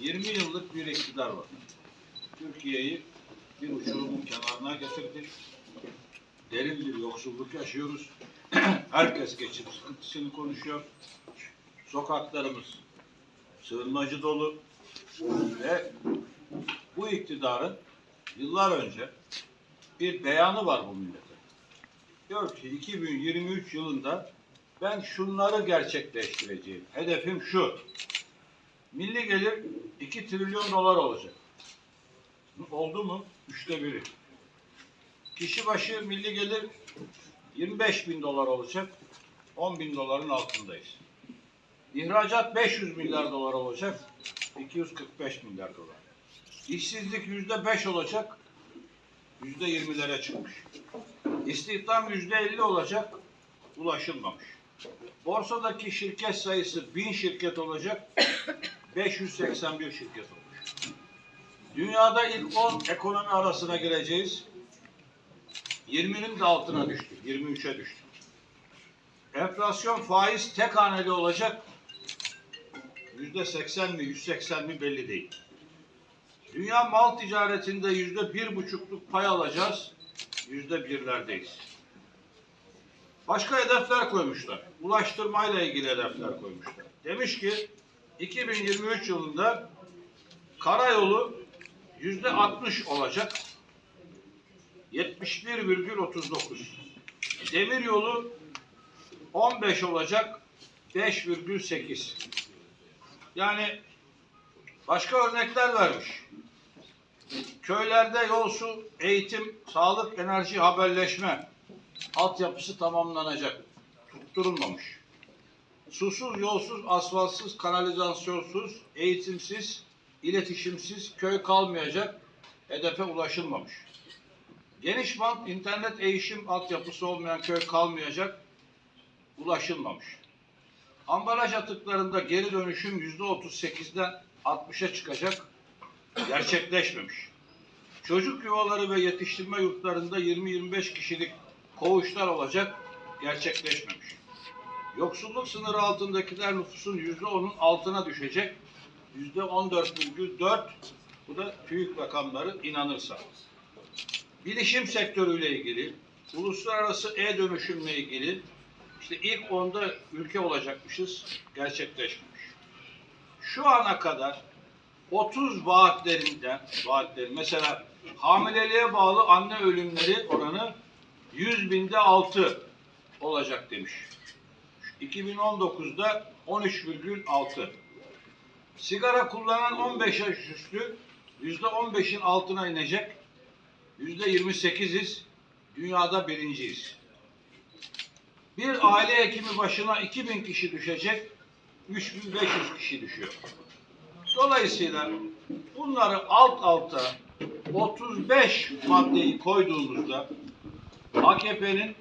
20 yıllık bir iktidar var. Türkiye'yi bir uçurumun kenarına getirdi. Derin bir yoksulluk yaşıyoruz. Herkes geçim sıkıntısını konuşuyor. Sokaklarımız sığınmacı dolu ve bu iktidarın yıllar önce bir beyanı var bu millete. Diyor ki 2023 yılında ben şunları gerçekleştireceğim. Hedefim şu. Milli gelir 2 trilyon dolar olacak. Oldu mu? Üçte biri. Kişi başı milli gelir 25 bin dolar olacak. 10 bin doların altındayız. İhracat 500 milyar dolar olacak. 245 milyar dolar. İşsizlik yüzde 5 olacak. Yüzde 20'lere çıkmış. İstihdam yüzde 50 olacak. Ulaşılmamış. Borsadaki şirket sayısı 1000 şirket olacak. 581 şirket olmuş. Dünyada ilk 10 ekonomi arasına gireceğiz. 20'nin de altına düştü. 23'e düştü. Enflasyon faiz tek haneli olacak. Yüzde 80 mi 180 mi belli değil. Dünya mal ticaretinde yüzde bir buçukluk pay alacağız. Yüzde birlerdeyiz. Başka hedefler koymuşlar. Ulaştırmayla ilgili hedefler koymuşlar. Demiş ki 2023 yılında karayolu yüzde 60 olacak. 71,39. Demir yolu 15 olacak. 5,8. Yani başka örnekler vermiş. Köylerde yol, su, eğitim, sağlık, enerji, haberleşme altyapısı tamamlanacak. Tutturulmamış. Susuz, yolsuz, asfaltsız, kanalizasyonsuz, eğitimsiz, iletişimsiz köy kalmayacak. Hedefe ulaşılmamış. Geniş bant internet erişim altyapısı olmayan köy kalmayacak. Ulaşılmamış. Ambalaj atıklarında geri dönüşüm yüzde 38'den 60'a çıkacak. Gerçekleşmemiş. Çocuk yuvaları ve yetiştirme yurtlarında 20-25 kişilik koğuşlar olacak. Gerçekleşmemiş. Yoksulluk sınırı altındakiler nüfusun yüzde onun altına düşecek. Yüzde 14,4 bu da TÜİK rakamları inanırsa. Bilişim sektörüyle ilgili, uluslararası e-dönüşümle ilgili işte ilk onda ülke olacakmışız, gerçekleşmemiş. Şu ana kadar 30 vaatlerinden, vaatlerin mesela hamileliğe bağlı anne ölümleri oranı 100 binde 6 olacak demiş. 2019'da 13,6. Sigara kullanan 15 yaş üstü %15'in altına inecek. %28'iz. Dünyada birinciyiz. Bir aile hekimi başına 2000 kişi düşecek. 3500 kişi düşüyor. Dolayısıyla bunları alt alta 35 maddeyi koyduğumuzda AKP'nin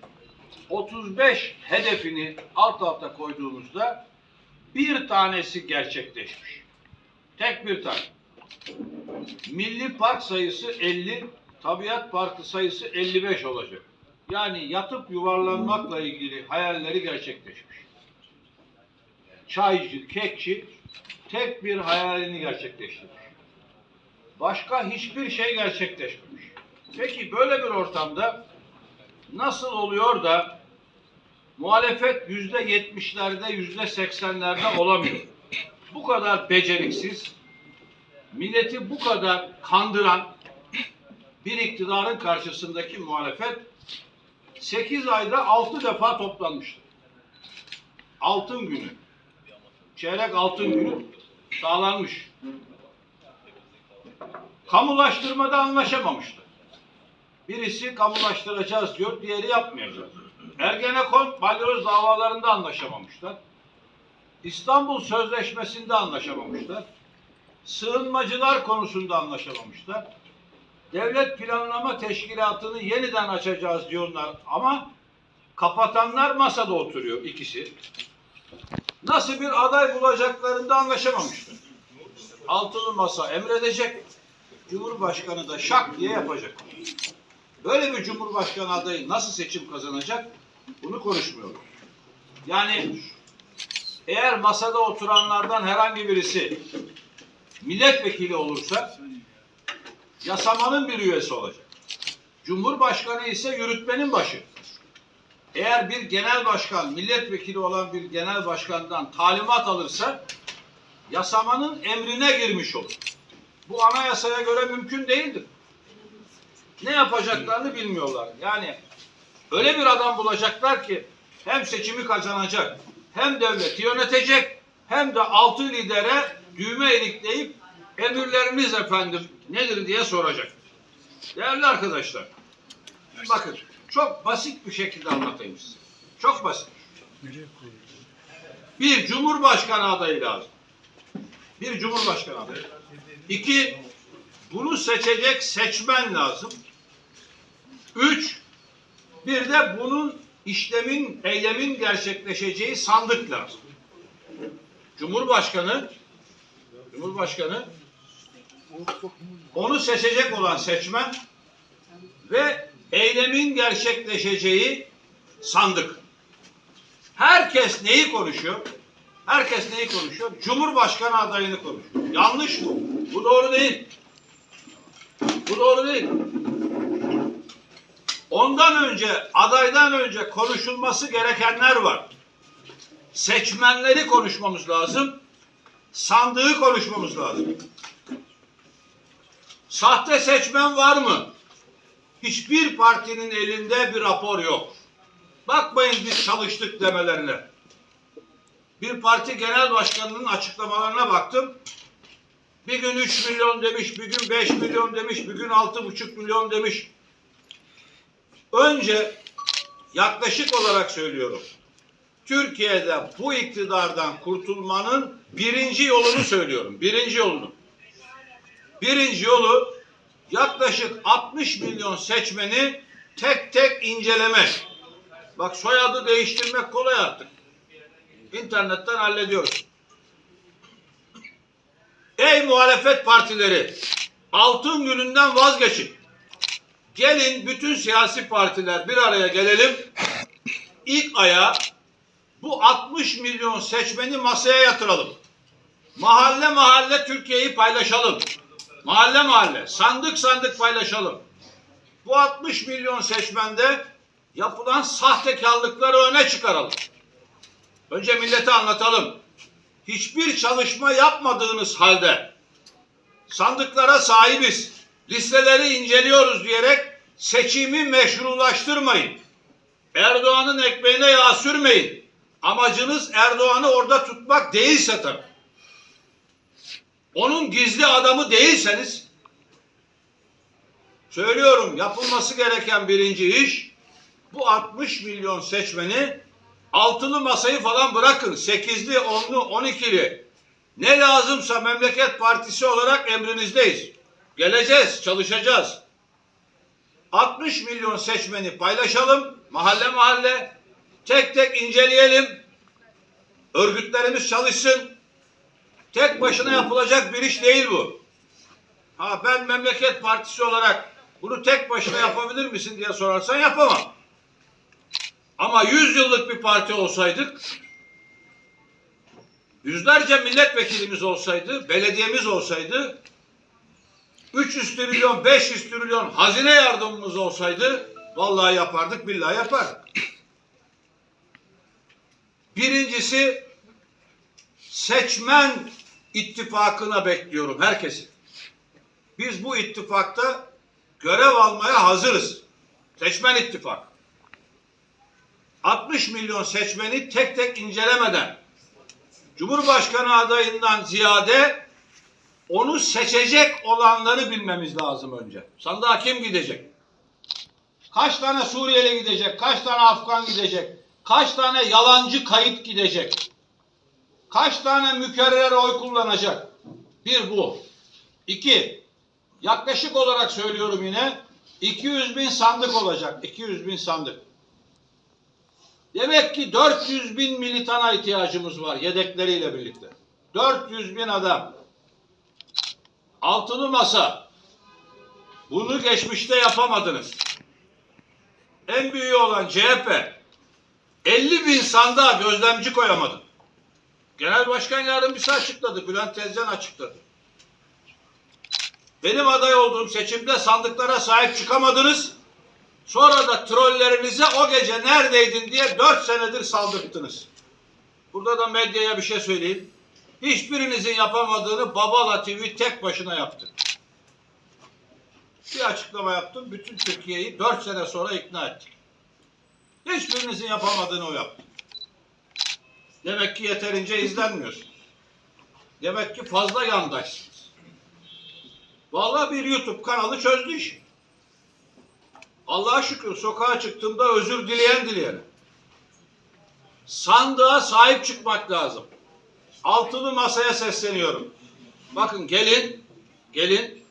35 hedefini alt alta koyduğumuzda bir tanesi gerçekleşmiş. Tek bir tane. Milli park sayısı 50, tabiat parkı sayısı 55 olacak. Yani yatıp yuvarlanmakla ilgili hayalleri gerçekleşmiş. Çaycı, kekçi tek bir hayalini gerçekleştirmiş. Başka hiçbir şey gerçekleşmemiş. Peki böyle bir ortamda nasıl oluyor da muhalefet yüzde yetmişlerde, yüzde seksenlerde olamıyor? Bu kadar beceriksiz, milleti bu kadar kandıran bir iktidarın karşısındaki muhalefet 8 ayda 6 defa toplanmıştır. Altın günü. Çeyrek altın günü sağlanmış. Kamulaştırmada anlaşamamıştı. Birisi kamulaştıracağız diyor, diğeri yapmayacağız. Ergenekon, balyoz davalarında anlaşamamışlar. İstanbul Sözleşmesi'nde anlaşamamışlar. Sığınmacılar konusunda anlaşamamışlar. Devlet Planlama Teşkilatı'nı yeniden açacağız diyorlar ama kapatanlar masada oturuyor ikisi. Nasıl bir aday bulacaklarında anlaşamamışlar. Altılı masa emredecek, Cumhurbaşkanı da şak diye yapacak. Böyle bir Cumhurbaşkanı adayı nasıl seçim kazanacak? Bunu konuşmuyoruz. Yani eğer masada oturanlardan herhangi birisi milletvekili olursa yasamanın bir üyesi olacak. Cumhurbaşkanı ise yürütmenin başı. Eğer bir genel başkan, milletvekili olan bir genel başkandan talimat alırsa yasamanın emrine girmiş olur. Bu anayasaya göre mümkün değildir. Ne yapacaklarını bilmiyorlar. Yani öyle bir adam bulacaklar ki hem seçimi kazanacak, hem devleti yönetecek, hem de altı lidere düğme ilikleyip emirleriniz efendim nedir diye soracak. Değerli arkadaşlar, bakın çok basit bir şekilde anlatayım size. Çok basit. Bir cumhurbaşkanı adayı lazım. Bir cumhurbaşkanı adayı. İki, bunu seçecek seçmen lazım. Üç, bir de bunun işlemin, eylemin gerçekleşeceği sandık lazım. Cumhurbaşkanı, Cumhurbaşkanı onu seçecek olan seçmen ve eylemin gerçekleşeceği sandık. Herkes neyi konuşuyor? Herkes neyi konuşuyor? Cumhurbaşkanı adayını konuşuyor. Yanlış bu. Bu doğru değil. Bu doğru değil. Ondan önce, adaydan önce konuşulması gerekenler var. Seçmenleri konuşmamız lazım. Sandığı konuşmamız lazım. Sahte seçmen var mı? Hiçbir partinin elinde bir rapor yok. Bakmayın biz çalıştık demelerine. Bir parti genel başkanının açıklamalarına baktım. Bir gün 3 milyon demiş, bir gün 5 milyon demiş, bir gün 6,5 milyon demiş. Önce yaklaşık olarak söylüyorum. Türkiye'de bu iktidardan kurtulmanın birinci yolunu söylüyorum. Birinci yolunu. Birinci yolu yaklaşık 60 milyon seçmeni tek tek incelemek. Bak soyadı değiştirmek kolay artık. İnternetten hallediyoruz. Ey muhalefet partileri, altın gününden vazgeçin. Gelin bütün siyasi partiler bir araya gelelim. İlk aya bu 60 milyon seçmeni masaya yatıralım. Mahalle mahalle Türkiye'yi paylaşalım. Mahalle mahalle, sandık sandık paylaşalım. Bu 60 milyon seçmende yapılan sahtekarlıkları öne çıkaralım. Önce millete anlatalım. Hiçbir çalışma yapmadığınız halde sandıklara sahibiz, listeleri inceliyoruz diyerek seçimi meşrulaştırmayın. Erdoğan'ın ekmeğine yağ sürmeyin. Amacınız Erdoğan'ı orada tutmak değilse tabii. Onun gizli adamı değilseniz söylüyorum yapılması gereken birinci iş bu 60 milyon seçmeni altılı masayı falan bırakın. Sekizli, onlu, on ikili. Ne lazımsa memleket partisi olarak emrinizdeyiz. Geleceğiz, çalışacağız. 60 milyon seçmeni paylaşalım. Mahalle mahalle. Tek tek inceleyelim. Örgütlerimiz çalışsın. Tek başına yapılacak bir iş değil bu. Ha ben memleket partisi olarak bunu tek başına yapabilir misin diye sorarsan yapamam. Ama 100 yıllık bir parti olsaydık, yüzlerce milletvekilimiz olsaydı, belediyemiz olsaydı, 300 trilyon, 500 trilyon hazine yardımımız olsaydı, vallahi yapardık, billahi yapardık. Birincisi, seçmen ittifakına bekliyorum herkesi. Biz bu ittifakta görev almaya hazırız. Seçmen ittifak. 60 milyon seçmeni tek tek incelemeden Cumhurbaşkanı adayından ziyade onu seçecek olanları bilmemiz lazım önce. Sandığa kim gidecek? Kaç tane Suriyeli gidecek? Kaç tane Afgan gidecek? Kaç tane yalancı kayıt gidecek? Kaç tane mükerrer oy kullanacak? Bir bu. İki, yaklaşık olarak söylüyorum yine 200 bin sandık olacak. 200 bin sandık. Demek ki 400 bin militana ihtiyacımız var yedekleriyle birlikte. 400 bin adam. Altılı masa. Bunu geçmişte yapamadınız. En büyüğü olan CHP 50 bin sandığa gözlemci koyamadı. Genel Başkan Yardımcısı açıkladı. Bülent Tezcan açıkladı. benim aday olduğum seçimde sandıklara sahip çıkamadınız. Sonra da trollerinize o gece neredeydin diye dört senedir saldırttınız. Burada da medyaya bir şey söyleyeyim. Hiçbirinizin yapamadığını Babala TV tek başına yaptı. Bir açıklama yaptım. Bütün Türkiye'yi dört sene sonra ikna ettik. Hiçbirinizin yapamadığını o yaptı. Demek ki yeterince izlenmiyorsunuz. Demek ki fazla yandaşsınız. Vallahi bir YouTube kanalı çözdü işi. Allah'a şükür sokağa çıktığımda özür dileyen dileyene. Sandığa sahip çıkmak lazım. Altılı masaya sesleniyorum. Bakın gelin, gelin.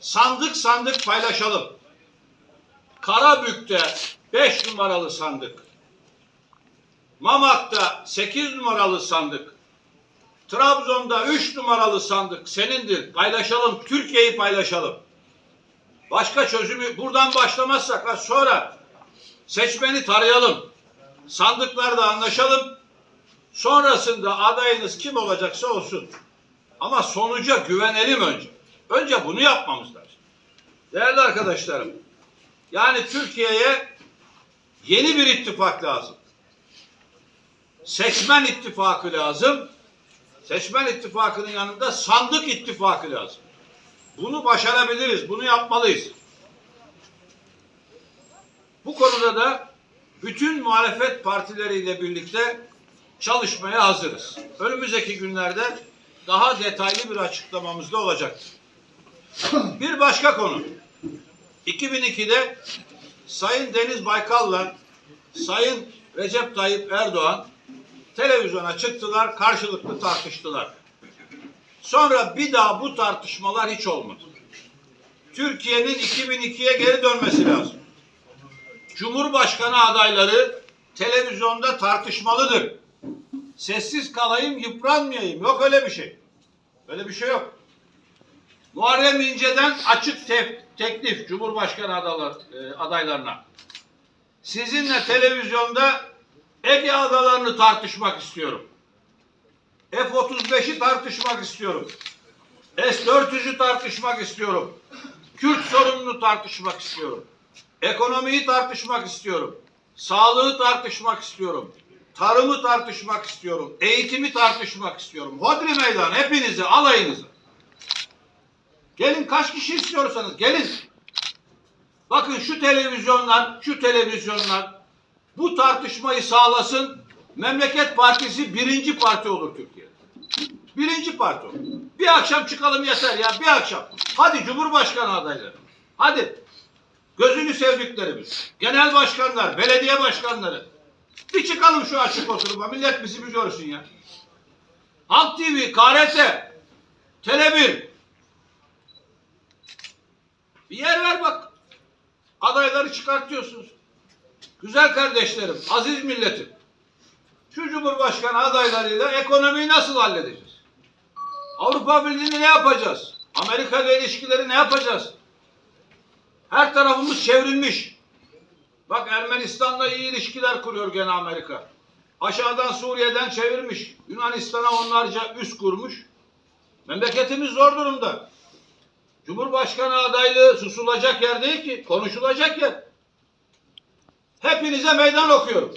Sandık sandık paylaşalım. Karabük'te 5 numaralı sandık. Mamak'ta 8 numaralı sandık. Trabzon'da 3 numaralı sandık senindir. Paylaşalım, Türkiye'yi paylaşalım. Başka çözümü buradan başlamazsak sonra seçmeni tarayalım. Sandıklarda anlaşalım. Sonrasında adayınız kim olacaksa olsun. Ama sonuca güvenelim önce. Önce bunu yapmamız lazım. Değerli arkadaşlarım, yani Türkiye'ye yeni bir ittifak lazım. Seçmen ittifakı lazım. Seçmen ittifakının yanında sandık ittifakı lazım. Bunu başarabiliriz, bunu yapmalıyız. Bu konuda da bütün muhalefet partileriyle birlikte çalışmaya hazırız. Önümüzdeki günlerde daha detaylı bir açıklamamız da olacaktır. Bir başka konu. 2002'de Sayın Deniz Baykal'la Sayın Recep Tayyip Erdoğan televizyona çıktılar, karşılıklı tartıştılar. Sonra bir daha bu tartışmalar hiç olmadı. Türkiye'nin 2002'ye geri dönmesi lazım. Cumhurbaşkanı adayları televizyonda tartışmalıdır. Sessiz kalayım, yıpranmayayım. Yok öyle bir şey. Öyle bir şey yok. Muharrem İnce'den açık te- teklif Cumhurbaşkanı adalar, e, adaylarına. Sizinle televizyonda Ege adalarını tartışmak istiyorum. F-35'i tartışmak istiyorum. S-400'ü tartışmak istiyorum. Kürt sorununu tartışmak istiyorum. Ekonomiyi tartışmak istiyorum. Sağlığı tartışmak istiyorum. Tarımı tartışmak istiyorum. Eğitimi tartışmak istiyorum. Hodri meydan hepinizi, alayınızı. Gelin kaç kişi istiyorsanız gelin. Bakın şu televizyonlar, şu televizyonlar bu tartışmayı sağlasın. Memleket Partisi birinci parti olur Türkiye'de. Birinci parti olur. Bir akşam çıkalım yeter ya bir akşam. Hadi Cumhurbaşkanı adayları. Hadi. Gözünü sevdiklerimiz. Genel başkanlar, belediye başkanları. Bir çıkalım şu açık oturuma. Millet bizi bir görsün ya. Halk TV, KRT, Tele1. Bir yer ver bak. Adayları çıkartıyorsunuz. Güzel kardeşlerim, aziz milletim. Şu Cumhurbaşkanı adaylarıyla ekonomiyi nasıl halledeceğiz? Avrupa Birliği'ni ne yapacağız? Amerika ile ilişkileri ne yapacağız? Her tarafımız çevrilmiş. Bak Ermenistan'la iyi ilişkiler kuruyor gene Amerika. Aşağıdan Suriye'den çevirmiş. Yunanistan'a onlarca üs kurmuş. Memleketimiz zor durumda. Cumhurbaşkanı adaylığı susulacak yer değil ki, konuşulacak yer. Hepinize meydan okuyorum.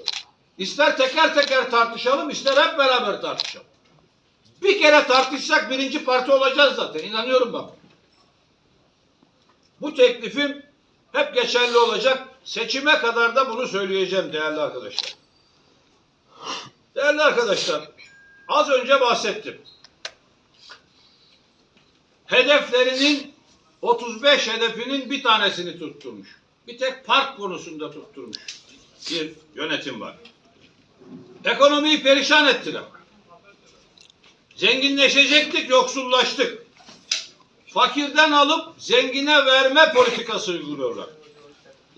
İster teker teker tartışalım, ister hep beraber tartışalım. Bir kere tartışsak birinci parti olacağız zaten. İnanıyorum ben. Bu teklifim hep geçerli olacak. Seçime kadar da bunu söyleyeceğim değerli arkadaşlar. Değerli arkadaşlar, az önce bahsettim. Hedeflerinin 35 hedefinin bir tanesini tutturmuş. Bir tek park konusunda tutturmuş bir yönetim var. Ekonomiyi perişan ettiler. Zenginleşecektik, yoksullaştık. Fakirden alıp zengine verme politikası uyguluyorlar.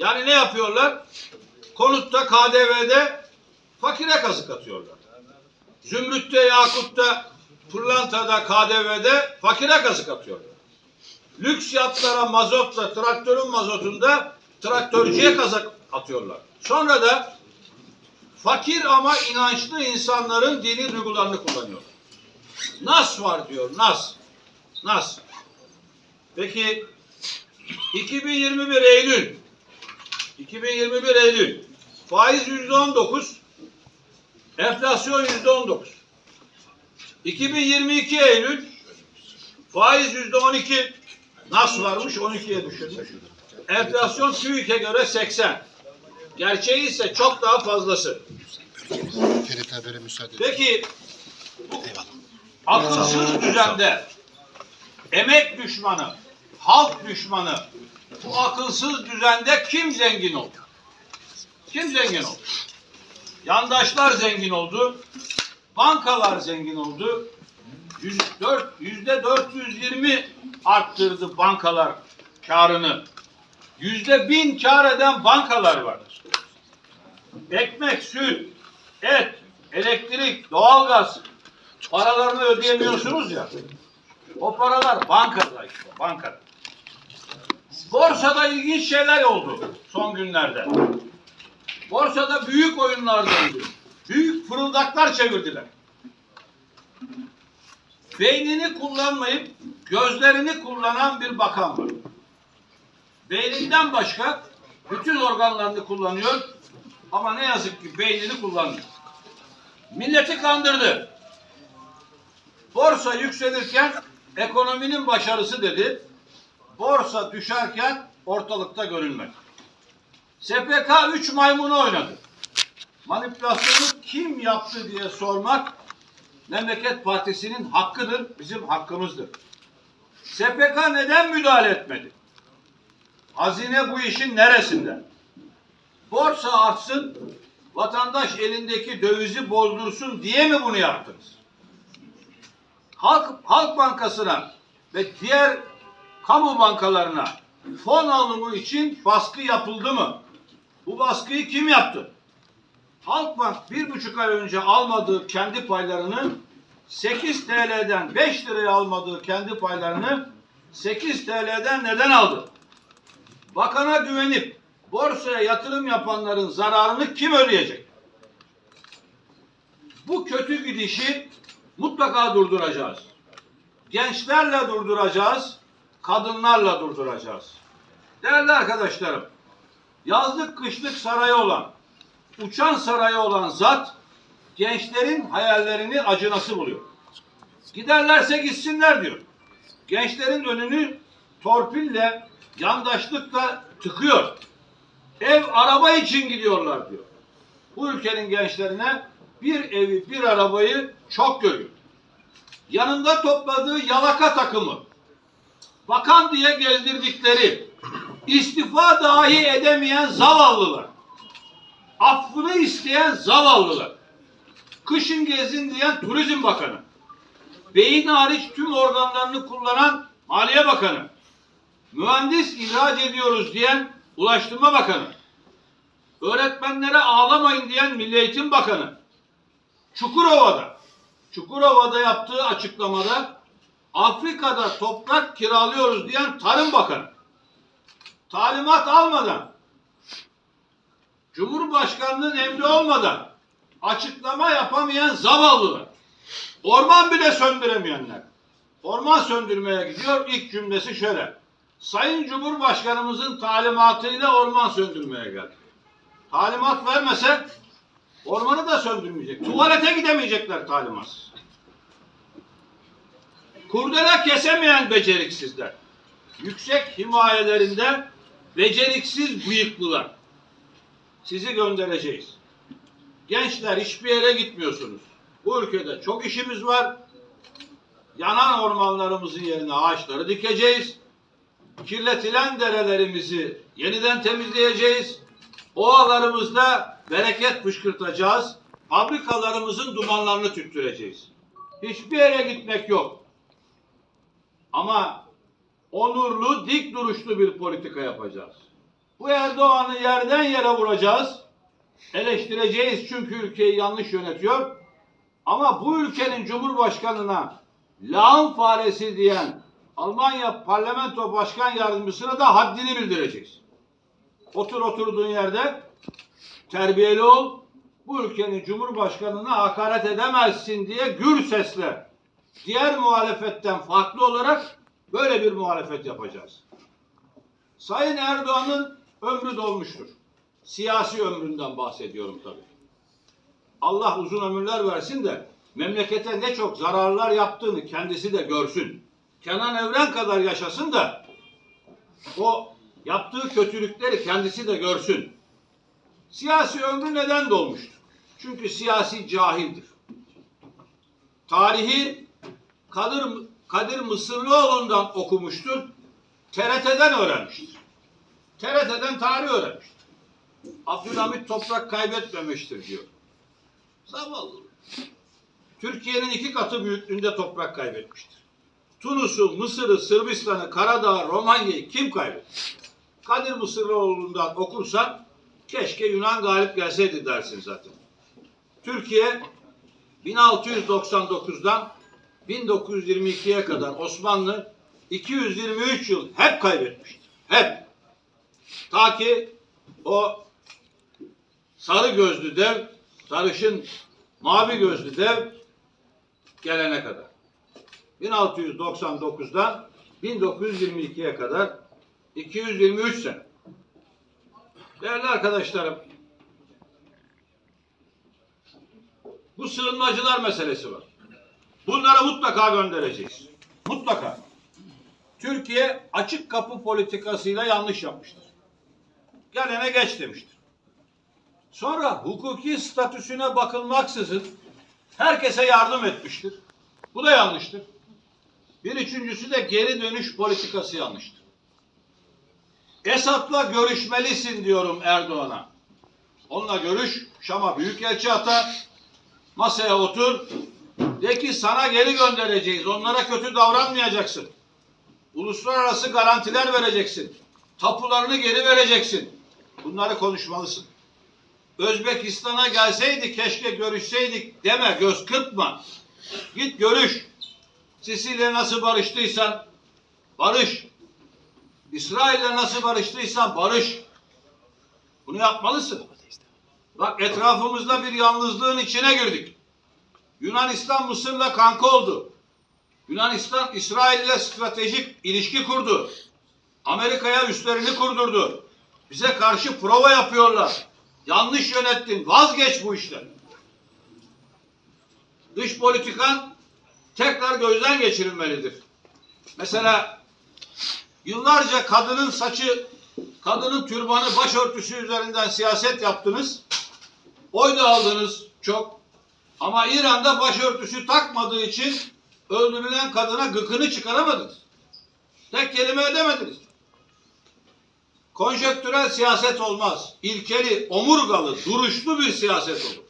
Yani ne yapıyorlar? Konutta, KDV'de fakire kazık atıyorlar. Zümrüt'te, Yakut'ta, Pırlanta'da, KDV'de fakire kazık atıyorlar. Lüks yatlara mazotla, traktörün mazotunda traktörcüye kazık atıyorlar. Sonra da fakir ama inançlı insanların dini duygularını kullanıyorlar. Nas var diyor, nas. Nas. Peki 2021 Eylül 2021 Eylül. Faiz yüzde on dokuz enflasyon yüzde on dokuz. 2022 Eylül faiz yüzde on iki nasıl varmış 12'ye düşürmüş. Enflasyon TÜİK'e göre 80 gerçeği ise çok daha fazlası. Ferit habere müsaade. Peki bu akılsız düzende emek düşmanı, halk düşmanı bu akılsız düzende kim zengin oldu? Kim zengin oldu? Yandaşlar zengin oldu. Bankalar zengin oldu. Yüz- dört- Yüzde 420 arttırdı bankalar karını. Yüzde bin kar eden bankalar vardır. Ekmek, süt, et, elektrik, doğalgaz paralarını ödeyemiyorsunuz ya. O paralar bankada işte, bankada. Borsada ilginç şeyler oldu son günlerde. Borsada büyük oyunlar döndü. Büyük fırıldaklar çevirdiler. Beynini kullanmayıp gözlerini kullanan bir bakan var. Beyninden başka bütün organlarını kullanıyor ama ne yazık ki beynini kullanmıyor. Milleti kandırdı. Borsa yükselirken ekonominin başarısı dedi. Borsa düşerken ortalıkta görünmek. SPK 3 maymunu oynadı. Manipülasyonu kim yaptı diye sormak Memleket Partisi'nin hakkıdır, bizim hakkımızdır. SPK neden müdahale etmedi? Hazine bu işin neresinde? Borsa artsın, vatandaş elindeki dövizi bozdursun diye mi bunu yaptınız? Halk, Halk Bankası'na ve diğer kamu bankalarına fon alımı için baskı yapıldı mı? Bu baskıyı kim yaptı? Halkbank bir buçuk ay önce almadığı kendi paylarını 8 TL'den 5 liraya almadığı kendi paylarını 8 TL'den neden aldı? Bakana güvenip borsaya yatırım yapanların zararını kim ödeyecek? Bu kötü gidişi mutlaka durduracağız. Gençlerle durduracağız, kadınlarla durduracağız. Değerli arkadaşlarım, yazlık kışlık sarayı olan, uçan sarayı olan zat, gençlerin hayallerini acınası buluyor. Giderlerse gitsinler diyor. Gençlerin önünü torpille, yandaşlıkla tıkıyor. Ev, araba için gidiyorlar diyor. Bu ülkenin gençlerine bir evi, bir arabayı çok görüyor. Yanında topladığı yalaka takımı, bakan diye gezdirdikleri, istifa dahi edemeyen zavallılar, affını isteyen zavallılar, kışın gezin diyen Turizm Bakanı, beyin hariç tüm organlarını kullanan Maliye Bakanı, mühendis ihraç ediyoruz diyen Ulaştırma Bakanı, öğretmenlere ağlamayın diyen Milli Eğitim Bakanı, Çukurova'da, Çukurova'da yaptığı açıklamada Afrika'da toprak kiralıyoruz diyen Tarım Bakanı, talimat almadan, Cumhurbaşkanlığının emri olmadan açıklama yapamayan zavallılar, orman bile söndüremeyenler, orman söndürmeye gidiyor. İlk cümlesi şöyle, Sayın Cumhurbaşkanımızın talimatıyla orman söndürmeye geldi. Talimat vermese ormanı da söndürmeyecek. Tuvalete gidemeyecekler talimatsız. Kurdele kesemeyen beceriksizler. Yüksek himayelerinde beceriksiz bıyıklılar. Sizi göndereceğiz. Gençler hiçbir yere gitmiyorsunuz. Bu ülkede çok işimiz var. Yanan ormanlarımızın yerine ağaçları dikeceğiz. Kirletilen derelerimizi yeniden temizleyeceğiz. Ovalarımızda bereket fışkırtacağız. Fabrikalarımızın dumanlarını tüttüreceğiz. Hiçbir yere gitmek yok. Ama onurlu, dik duruşlu bir politika yapacağız. Bu Erdoğan'ı yerden yere vuracağız. Eleştireceğiz çünkü ülkeyi yanlış yönetiyor. Ama bu ülkenin Cumhurbaşkanına lağım faresi diyen Almanya Parlamento Başkan Yardımcısına da haddini bildireceğiz. Otur oturduğun yerde terbiyeli ol. Bu ülkenin Cumhurbaşkanına hakaret edemezsin diye gür sesle diğer muhalefetten farklı olarak Böyle bir muhalefet yapacağız. Sayın Erdoğan'ın ömrü dolmuştur. Siyasi ömründen bahsediyorum tabii. Allah uzun ömürler versin de memlekete ne çok zararlar yaptığını kendisi de görsün. Kenan Evren kadar yaşasın da o yaptığı kötülükleri kendisi de görsün. Siyasi ömrü neden dolmuştur? Çünkü siyasi cahildir. Tarihi Kadir, Kadir Mısırlıoğlu'ndan okumuştur. TRT'den öğrenmiştir. TRT'den tarih öğrenmiştir. Abdülhamit toprak kaybetmemiştir diyor. Zavallı. Türkiye'nin iki katı büyüklüğünde toprak kaybetmiştir. Tunus'u, Mısır'ı, Sırbistan'ı, Karadağ'ı, Romanya'yı kim kaybetti? Kadir Mısırlıoğlu'ndan okursan keşke Yunan galip gelseydi dersin zaten. Türkiye 1699'dan 1922'ye kadar Osmanlı 223 yıl hep kaybetmiştir. Hep. Ta ki o sarı gözlü dev, sarışın mavi gözlü dev gelene kadar. 1699'dan 1922'ye kadar 223 sene. Değerli arkadaşlarım, bu sığınmacılar meselesi var. Bunları mutlaka göndereceğiz. Mutlaka. Türkiye açık kapı politikasıyla yanlış yapmıştır. Gelene geç demiştir. Sonra hukuki statüsüne bakılmaksızın herkese yardım etmiştir. Bu da yanlıştır. Bir üçüncüsü de geri dönüş politikası yanlıştır. Esad'la görüşmelisin diyorum Erdoğan'a. Onunla görüş, Şam'a büyükelçi ata, masaya otur, de ki sana geri göndereceğiz, onlara kötü davranmayacaksın. Uluslararası garantiler vereceksin. Tapularını geri vereceksin. Bunları konuşmalısın. Özbekistan'a gelseydi keşke görüşseydik deme, göz kırpma. Git görüş. Sisi'yle nasıl barıştıysan barış. İsrail'le nasıl barıştıysan barış. Bunu yapmalısın. Bak etrafımızda bir yalnızlığın içine girdik. Yunanistan Mısır'la kanka oldu. Yunanistan İsrail'le stratejik ilişki kurdu. Amerika'ya üstlerini kurdurdu. Bize karşı prova yapıyorlar. Yanlış yönettin. Vazgeç bu işten. Dış politikan tekrar gözden geçirilmelidir. Mesela yıllarca kadının saçı, kadının türbanı, başörtüsü üzerinden siyaset yaptınız. Oy da aldınız çok. Ama İran'da başörtüsü takmadığı için öldürülen kadına gıkını çıkaramadınız. Tek kelime edemediniz. Konjektürel siyaset olmaz. İlkeli, omurgalı, duruşlu bir siyaset olur.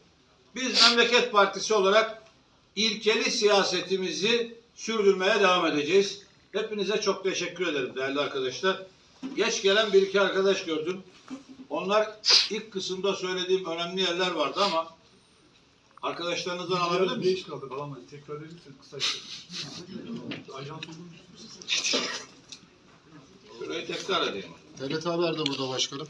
Biz Memleket Partisi olarak ilkeli siyasetimizi sürdürmeye devam edeceğiz. Hepinize çok teşekkür ederim değerli arkadaşlar. Geç gelen bir iki arkadaş gördüm. Onlar ilk kısımda söylediğim önemli yerler vardı ama arkadaşlarınızdan alabilir misiniz? geç kaldık alamayız. Tekrar edilirse kısa Ajans Şurayı tekrar edeyim. TRT Haber de burada başkanım.